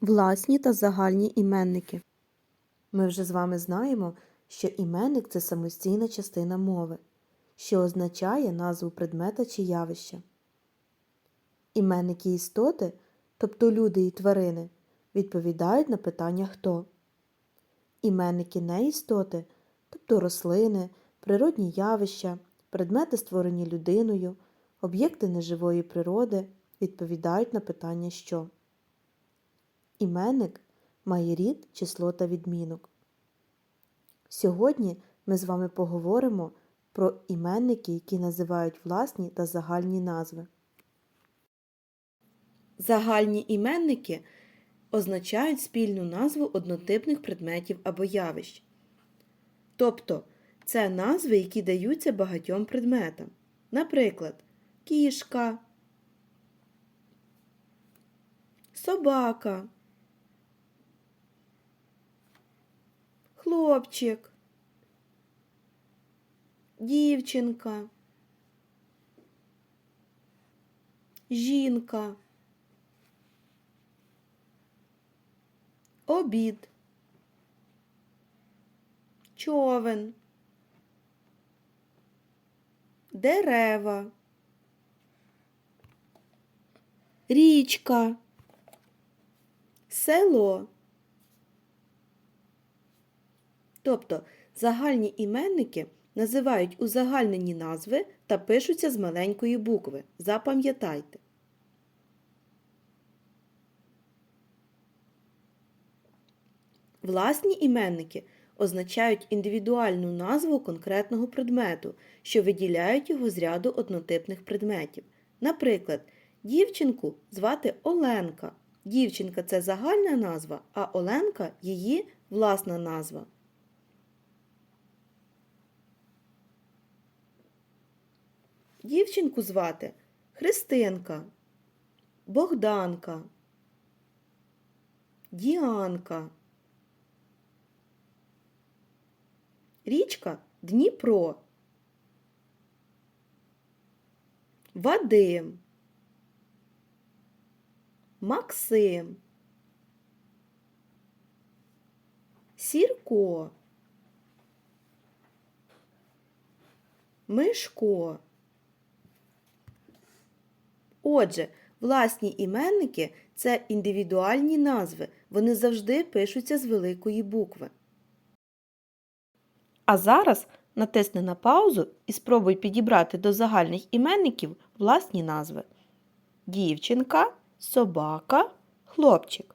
Власні та загальні іменники. Ми вже з вами знаємо, що іменник це самостійна частина мови, що означає назву предмета чи явища. Іменники істоти, тобто люди і тварини, відповідають на питання хто. Іменники неістоти, тобто рослини, природні явища, предмети, створені людиною, об'єкти неживої природи, відповідають на питання що. Іменник має рід, число та відмінок. Сьогодні ми з вами поговоримо про іменники, які називають власні та загальні назви. Загальні іменники означають спільну назву однотипних предметів або явищ. Тобто це назви, які даються багатьом предметам. Наприклад, кішка, собака, хлопчик, дівчинка, жінка, обід, човен, дерева, річка, село. Тобто загальні іменники називають узагальнені назви та пишуться з маленької букви. Запам'ятайте. Власні іменники означають індивідуальну назву конкретного предмету, що виділяють його з ряду однотипних предметів. Наприклад, дівчинку звати Оленка. Дівчинка це загальна назва, а Оленка її власна назва. Дівчинку звати Христинка, Богданка, Діанка. Річка Дніпро. Вадим. Максим. Сірко. Мишко. Отже, власні іменники це індивідуальні назви. Вони завжди пишуться з великої букви. А зараз натисни на паузу і спробуй підібрати до загальних іменників власні назви. Дівчинка, собака, хлопчик.